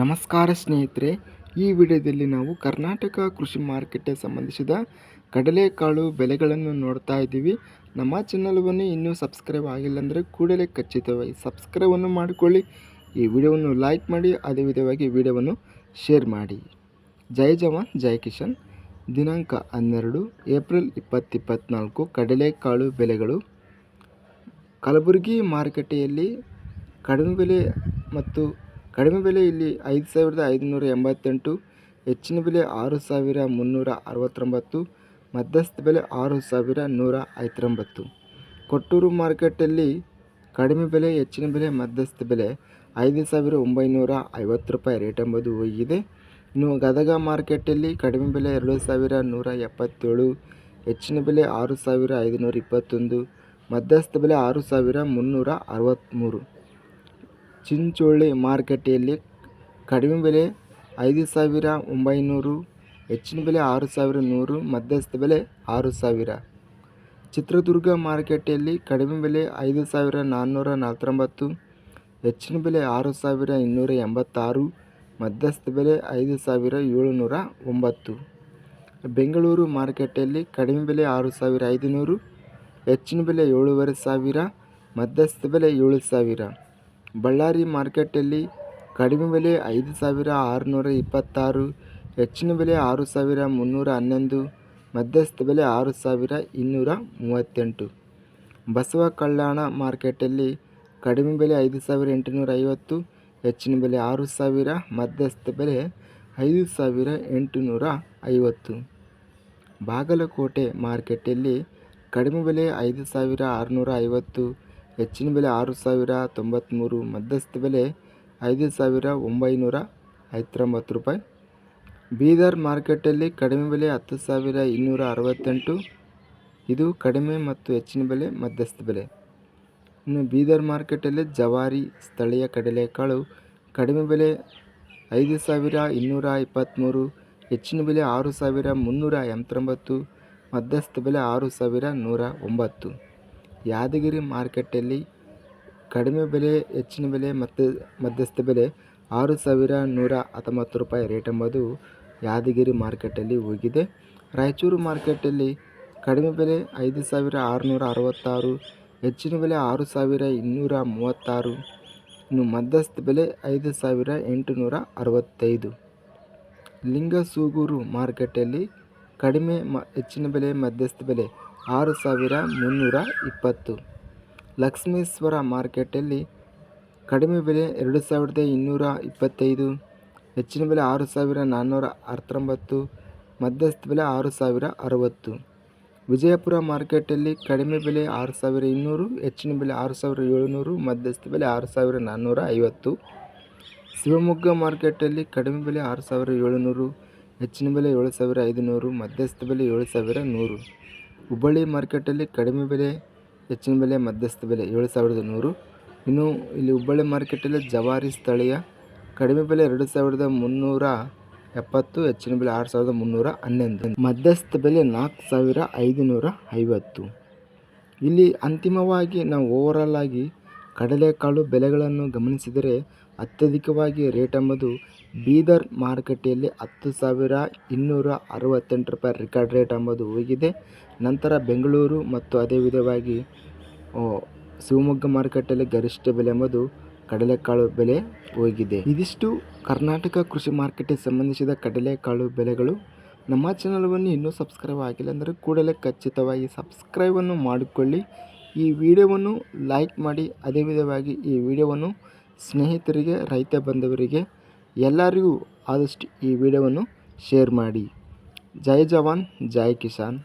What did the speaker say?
ನಮಸ್ಕಾರ ಸ್ನೇಹಿತರೆ, ಈ ವಿಡಿಯೋದಲ್ಲಿ ನಾವು ಕರ್ನಾಟಕ ಕೃಷಿ ಮಾರುಕಟ್ಟೆ ಸಂಬಂಧಿಸಿದ ಕಡಲೆಕಾಳು ಬೆಲೆಗಳನ್ನು ನೋಡ್ತಾ ಇದ್ದೀವಿ. ನಮ್ಮ ಚಾನಲ್ವನ್ನು ಇನ್ನೂ ಸಬ್ಸ್ಕ್ರೈಬ್ ಆಗಿಲ್ಲ ಅಂದರೆ ಕೂಡಲೇ ಖಚಿತವಾಗಿ ಸಬ್ಸ್ಕ್ರೈಬನ್ನು ಮಾಡಿಕೊಳ್ಳಿ. ಈ ವಿಡಿಯೋವನ್ನು ಲೈಕ್ ಮಾಡಿ, ಅದೇ ವಿಧವಾಗಿ ವಿಡಿಯೋವನ್ನು ಶೇರ್ ಮಾಡಿ. ಜೈ ಜವಾನ್, ಜೈ ಕಿಶನ್ ದಿನಾಂಕ ಹನ್ನೆರಡು, ಏಪ್ರಿಲ್ ಇಪ್ಪತ್ತಿಪ್ಪತ್ನಾಲ್ಕು ಕಡಲೆಕಾಳು ಬೆಲೆಗಳು. ಕಲಬುರಗಿ ಮಾರುಕಟ್ಟೆಯಲ್ಲಿ ಕಡಿಮೆ ಬೆಲೆ ಮತ್ತು ಕಡಿಮೆ ಬೆಲೆ ಇಲ್ಲಿ ಐದು ಸಾವಿರದ ಐದುನೂರ ಎಂಬತ್ತೆಂಟು, ಹೆಚ್ಚಿನ ಬೆಲೆ ಆರು ಸಾವಿರ ಮುನ್ನೂರ ಅರವತ್ತೊಂಬತ್ತು, ಮಧ್ಯಸ್ಥ ಬೆಲೆ ಆರು ಸಾವಿರ ನೂರ ಐವತ್ತೊಂಬತ್ತು. ಕೊಟ್ಟೂರು ಮಾರ್ಕೆಟಲ್ಲಿ ಕಡಿಮೆ ಬೆಲೆ, ಹೆಚ್ಚಿನ ಬೆಲೆ, ಮಧ್ಯಸ್ಥ ಬೆಲೆ ಐದು ಸಾವಿರ ಒಂಬೈನೂರ ಐವತ್ತು ರೂಪಾಯಿ ರೇಟ್ ಎಂಬುದು ಹೋಗಿದೆ. ಇನ್ನು ಗದಗ ಮಾರ್ಕೆಟಲ್ಲಿ ಕಡಿಮೆ ಬೆಲೆ ಎರಡು ಸಾವಿರ ನೂರ ಎಪ್ಪತ್ತೇಳು, ಹೆಚ್ಚಿನ ಬೆಲೆ ಆರು ಸಾವಿರ ಐದುನೂರ ಇಪ್ಪತ್ತೊಂದು, ಮಧ್ಯಸ್ಥ ಬೆಲೆ ಆರು ಸಾವಿರ ಮುನ್ನೂರ ಅರವತ್ತ್ಮೂರು. ಚಿಂಚೋಳಿ ಮಾರುಕಟ್ಟೆಯಲ್ಲಿ ಕಡಿಮೆ ಬೆಲೆ ಐದು ಸಾವಿರ ಒಂಬೈನೂರು, ಹೆಚ್ಚಿನ ಬೆಲೆ ಆರು ಸಾವಿರ ನೂರು, ಮಧ್ಯಸ್ಥ ಬೆಲೆ ಆರು ಸಾವಿರ. ಚಿತ್ರದುರ್ಗ ಮಾರುಕಟ್ಟೆಯಲ್ಲಿ ಕಡಿಮೆ ಬೆಲೆ ಐದು ಸಾವಿರ ನಾನ್ನೂರ ನಲವತ್ತೊಂಬತ್ತು, ಹೆಚ್ಚಿನ ಬೆಲೆ ಆರು ಸಾವಿರ ಇನ್ನೂರ ಎಂಬತ್ತಾರು, ಮಧ್ಯಸ್ಥ ಬೆಲೆ ಐದು ಸಾವಿರ ಏಳುನೂರ ಒಂಬತ್ತು. ಬೆಂಗಳೂರು ಮಾರುಕಟ್ಟೆಯಲ್ಲಿ ಕಡಿಮೆ ಬೆಲೆ ಆರು ಸಾವಿರ ಐದುನೂರು, ಹೆಚ್ಚಿನ ಬೆಲೆ ಏಳುವರೆ ಸಾವಿರ, ಮಧ್ಯಸ್ಥ ಬೆಲೆ ಏಳು ಸಾವಿರ. ಬಳ್ಳಾರಿ ಮಾರ್ಕೆಟಲ್ಲಿ ಕಡಿಮೆ ಬೆಲೆ ಐದು ಸಾವಿರ ಆರುನೂರ ಇಪ್ಪತ್ತಾರು, ಹೆಚ್ಚಿನ ಬೆಲೆ ಆರು ಸಾವಿರ ಮುನ್ನೂರ ಹನ್ನೊಂದು, ಮಧ್ಯಸ್ಥ ಬೆಲೆ ಆರು ಸಾವಿರ ಇನ್ನೂರ ಮೂವತ್ತೆಂಟು. ಬಸವ ಕಲ್ಯಾಣ ಮಾರ್ಕೆಟಲ್ಲಿ ಕಡಿಮೆ ಬೆಲೆ ಐದು ಸಾವಿರ ಎಂಟುನೂರ ಐವತ್ತು, ಹೆಚ್ಚಿನ ಬೆಲೆ ಆರು ಸಾವಿರ, ಮಧ್ಯಸ್ಥ ಬೆಲೆ ಐದು ಸಾವಿರ ಎಂಟುನೂರ ಐವತ್ತು. ಬಾಗಲಕೋಟೆ ಮಾರ್ಕೆಟಲ್ಲಿ ಕಡಿಮೆ ಬೆಲೆ ಐದು ಸಾವಿರ ಆರುನೂರ ಐವತ್ತು ಹೆಚ್ಚಿನ ಬೆಲೆ ಆರು ಸಾವಿರ ತೊಂಬತ್ತ್ಮೂರು ಮಧ್ಯಸ್ಥ ಬೆಲೆ ಐದು ಸಾವಿರ ಒಂಬೈನೂರ ಐವತ್ತೊಂಬತ್ತು ರೂಪಾಯಿ. ಬೀದರ್ ಮಾರ್ಕೆಟಲ್ಲಿ ಕಡಿಮೆ ಬೆಲೆ ಹತ್ತು ಸಾವಿರ ಇನ್ನೂರ ಅರವತ್ತೆಂಟು. ಇದು ಕಡಿಮೆ ಮತ್ತು ಹೆಚ್ಚಿನ ಬೆಲೆ, ಮಧ್ಯಸ್ಥ ಬೆಲೆ. ಇನ್ನು ಬೀದರ್ ಮಾರ್ಕೆಟಲ್ಲಿ ಜವಾರಿ, ಸ್ಥಳೀಯ ಕಡಲೆಕಾಳು ಕಡಿಮೆ ಬೆಲೆ ಐದು ಸಾವಿರ ಇನ್ನೂರ ಇಪ್ಪತ್ತ್ಮೂರು ಹೆಚ್ಚಿನ ಬೆಲೆ ಆರು ಸಾವಿರ ಮುನ್ನೂರ ಎಂಬತ್ತೊಂಬತ್ತು, ಮಧ್ಯಸ್ಥ ಬೆಲೆ ಆರು ಸಾವಿರ ನೂರ ಒಂಬತ್ತು. ಯಾದಗಿರಿ ಮಾರ್ಕೆಟಲ್ಲಿ ಕಡಿಮೆ ಬೆಲೆ, ಹೆಚ್ಚಿನ ಬೆಲೆ ಮತ್ತು ಮಧ್ಯಸ್ಥ ಬೆಲೆ ಆರು ಸಾವಿರ ನೂರ ಹತ್ತೊಂಬತ್ತು ರೂಪಾಯಿ ರೇಟ್ ಎಂಬುದು ಯಾದಗಿರಿ ಮಾರ್ಕೆಟಲ್ಲಿ ಹೋಗಿದೆ. ರಾಯಚೂರು ಮಾರ್ಕೆಟಲ್ಲಿ ಕಡಿಮೆ ಬೆಲೆ ಐದು ಸಾವಿರ ಆರುನೂರ ಅರವತ್ತಾರು, ಹೆಚ್ಚಿನ ಬೆಲೆ ಆರು ಸಾವಿರ ಇನ್ನೂರ ಮೂವತ್ತಾರು, ಇನ್ನು ಮಧ್ಯಸ್ಥ ಬೆಲೆ ಐದು ಸಾವಿರ ಎಂಟುನೂರ ಅರವತ್ತೈದು. ಲಿಂಗಸೂಗೂರು ಮಾರ್ಕೆಟಲ್ಲಿ ಕಡಿಮೆ ಮ, ಹೆಚ್ಚಿನ ಬೆಲೆ, ಮಧ್ಯಸ್ಥ ಬೆಲೆ ಆರು ಸಾವಿರ ಮುನ್ನೂರ ಇಪ್ಪತ್ತು. ಲಕ್ಷ್ಮೇಶ್ವರ ಮಾರ್ಕೆಟಲ್ಲಿ ಕಡಿಮೆ ಬೆಲೆ ಎರಡು ಸಾವಿರದ ಇನ್ನೂರ ಇಪ್ಪತ್ತೈದು, ಹೆಚ್ಚಿನ ಬೆಲೆ ಆರು ಸಾವಿರ ನಾನ್ನೂರ ಹತ್ತೊಂಬತ್ತು ಮಧ್ಯಸ್ಥ ಬೆಲೆ ಆರು ಸಾವಿರ ಅರವತ್ತು. ವಿಜಯಪುರ ಮಾರ್ಕೆಟಲ್ಲಿ ಕಡಿಮೆ ಬೆಲೆ ಆರು ಸಾವಿರ ಇನ್ನೂರು, ಹೆಚ್ಚಿನ ಬೆಲೆ ಆರು ಸಾವಿರ ಏಳುನೂರು, ಮಧ್ಯಸ್ಥ ಬೆಲೆ ಆರು ಸಾವಿರ ನಾನ್ನೂರ ಐವತ್ತು. ಶಿವಮೊಗ್ಗ ಮಾರ್ಕೆಟಲ್ಲಿ ಕಡಿಮೆ ಬೆಲೆ ಆರು ಸಾವಿರ ಏಳುನೂರು, ಹೆಚ್ಚಿನ ಬೆಲೆ ಏಳು ಸಾವಿರ ಐದುನೂರು, ಮಧ್ಯಸ್ಥ ಬೆಲೆ ಏಳು ಸಾವಿರ ನೂರು. ಹುಬ್ಬಳ್ಳಿ ಮಾರ್ಕೆಟಲ್ಲಿ ಕಡಿಮೆ ಬೆಲೆ, ಹೆಚ್ಚಿನ ಬೆಲೆ, ಮಧ್ಯಸ್ಥ ಬೆಲೆ ಏಳು ಸಾವಿರದ ನೂರು. ಇನ್ನು ಇಲ್ಲಿ ಹುಬ್ಬಳ್ಳಿ ಮಾರ್ಕೆಟಲ್ಲಿ ಜವಾರಿ ಸ್ಥಳೀಯ ಕಡಿಮೆ ಬೆಲೆ ಎರಡು ಸಾವಿರದ ಮುನ್ನೂರ ಎಪ್ಪತ್ತು, ಹೆಚ್ಚಿನ ಬೆಲೆ ಆರು ಸಾವಿರದ ಮುನ್ನೂರ ಹನ್ನೊಂದು. ಮಧ್ಯಸ್ಥ ಬೆಲೆ ನಾಲ್ಕು ಸಾವಿರ ಐದುನೂರ ಐವತ್ತು. ಇಲ್ಲಿ ಅಂತಿಮವಾಗಿ ನಾವು ಓವರಾಲ್ ಆಗಿ ಕಡಲೆಕಾಳು ಬೆಲೆಗಳನ್ನು ಗಮನಿಸಿದರೆ ಅತ್ಯಧಿಕವಾಗಿ ರೇಟ್ ಎಂಬುದು ಬೀದರ್ ಮಾರುಕಟ್ಟೆಯಲ್ಲಿ ಹತ್ತು ಸಾವಿರ ಇನ್ನೂರ ಅರವತ್ತೆಂಟು ರೂಪಾಯಿ ರೆಕಾರ್ಡ್ ರೇಟ್ ಎಂಬುದು ಹೋಗಿದೆ. ನಂತರ ಬೆಂಗಳೂರು ಮತ್ತು ಅದೇ ವಿಧವಾಗಿ ಶಿವಮೊಗ್ಗ ಮಾರುಕಟ್ಟೆಯಲ್ಲಿ ಗರಿಷ್ಠ ಬೆಲೆ ಎಂಬುದು ಕಡಲೆಕಾಳು ಬೆಲೆ ಹೋಗಿದೆ. ಇದಿಷ್ಟು ಕರ್ನಾಟಕ ಕೃಷಿ ಮಾರುಕಟ್ಟೆಗೆ ಸಂಬಂಧಿಸಿದ ಕಡಲೆಕಾಳು ಬೆಲೆಗಳು. ನಮ್ಮ ಚಾನಲ್ವನ್ನು ಇನ್ನೂ ಸಬ್ಸ್ಕ್ರೈಬ್ ಆಗಿಲ್ಲ ಅಂದರೆ ಕೂಡಲೇ ಖಚಿತವಾಗಿ ಸಬ್ಸ್ಕ್ರೈಬನ್ನು ಮಾಡಿಕೊಳ್ಳಿ. ಈ ವಿಡಿಯೋವನ್ನು ಲೈಕ್ ಮಾಡಿ, ಅದೇ ವಿಧವಾಗಿ ಈ ವಿಡಿಯೋವನ್ನು ಸ್ನೇಹಿತರಿಗೆ, ರೈತ ಬಂಧುವರಿಗೆ, ಎಲ್ಲರಿಗೂ ಆದಷ್ಟು ಈ ವಿಡಿಯೋವನ್ನು ಶೇರ್ ಮಾಡಿ. ಜೈ ಜವಾನ್, ಜೈ ಕಿಸಾನ್.